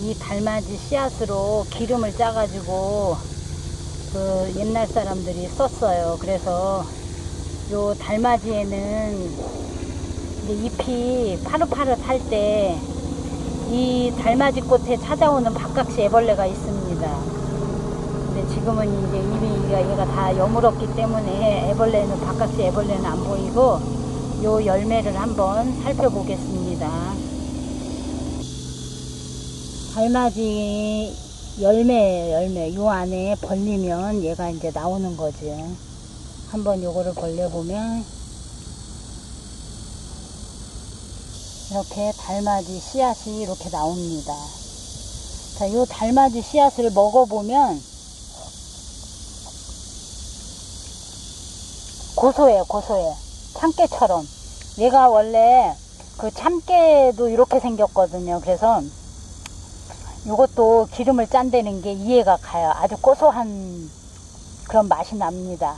이 달맞이 씨앗으로 기름을 짜가지고 그 옛날 사람들이 썼어요. 그래서 요 달맞이에는 잎이 파릇파릇할 때 이 달맞이 꽃에 찾아오는 박각시 애벌레가 있습니다. 근데 지금은 이제 이미 얘가 다 여물었기 때문에 애벌레는 박각시 애벌레는 안 보이고 요 열매를 한번 살펴보겠습니다. 달맞이 열매 열매 요 안에 벌리면 얘가 이제 나오는 거죠. 한번 요거를 벌려보면 이렇게 달맞이 씨앗이 이렇게 나옵니다. 자, 요 달맞이 씨앗을 먹어보면 고소해요, 고소해. 참깨처럼. 얘가 원래 그 참깨도 이렇게 생겼거든요. 그래서 이것도 기름을 짠다는 게 이해가 가요. 아주 고소한 그런 맛이 납니다.